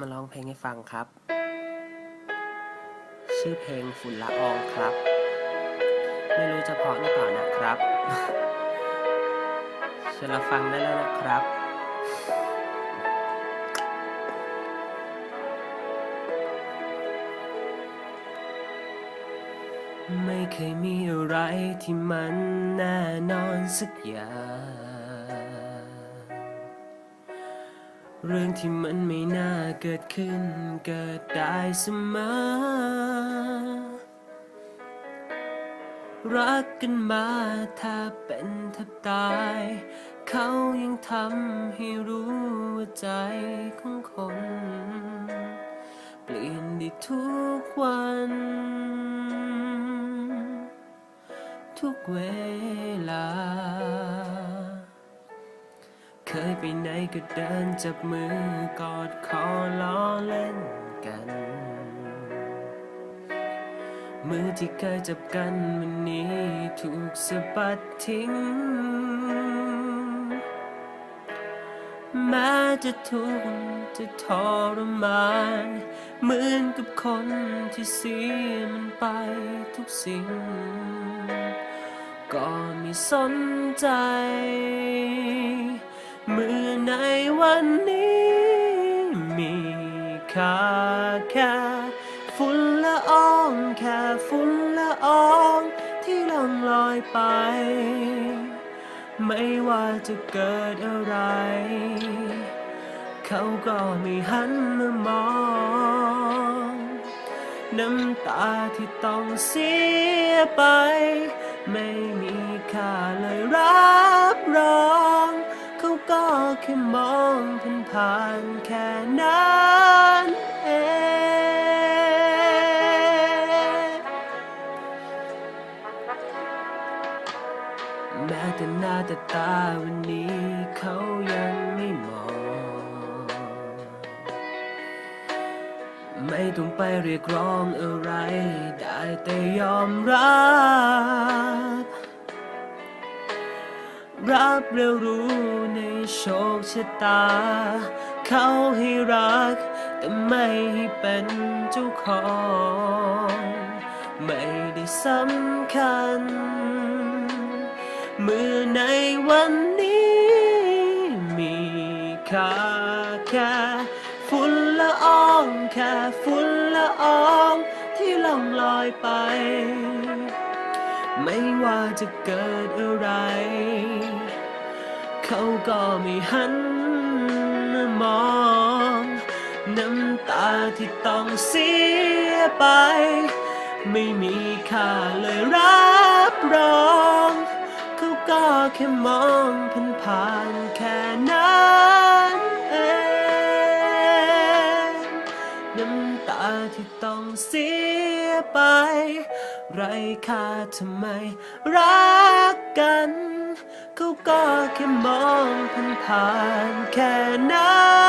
มาร้องเพลงให้ฟังครับ ชื่อเพลงฝุ่นละอองครับ ไม่รู้จะเพาะหรือเปล่านะครับเชิญรับฟังได้แล้วนะครับไม่เคยมีอะไรที่มันแน่นอนสักอย่าง เรื่องที่มันไม่น่าเกิดขึ้นเกิดได้เสมอ รักกันมาถ้าเป็นแทบตาย เขายังทำให้รู้ว่าใจของคน เปลี่ยนได้ทุกวัน ทุกเวลา เคยไปไหนก็เดินจับมือกอดคอล้อเล่นกัน มือที่เคยจับกันวันนี้ถูกสะบัดทิ้ง แม้จะทุกข์จะทรมานเหมือนกับคนที่เสียมันไปทุกสิ่ง ก็ไม่สนใจ เมื่อในวันนี้ มีค่าแค่ฝุ่นละอองแค่ฝุ่นละอองที่ล่องลอยไป ไม่ว่าจะเกิดอะไร เขาก็ไม่หันมามองน้ำตาที่ต้องเสียไป ไม่มีค่าเลยรับรอง มองผ่านๆแค่นั้นเองแม้แต่หน้าแต่ตาวันนี้เขายังไม่มอง ไม่ต้องไปเรียกร้องอะไร ได้แต่ยอมรับรับเร็วรู้ใน โชคชะตา เขาให้รัก แต่ไม่ให้เป็นเจ้าของ ไม่ได้สำคัญ เมื่อในวันนี้ มีค่าแค่ฝุ่นละอองแค่ฝุ่นละอองที่ล่องลอยไป ไม่ว่าจะเกิดอะไร เขาก็ไม่หันมามอง น้ำตาที่ต้องเสียไป ไม่มีค่าเลยรับรอง เขาก็แค่มองผ่านผ่านๆแค่นั้นเองน้ำตาที่ต้องเสียไป ไรค่าทำไมรัก ก็แค่มองผ่านผ่านๆแค่นั้น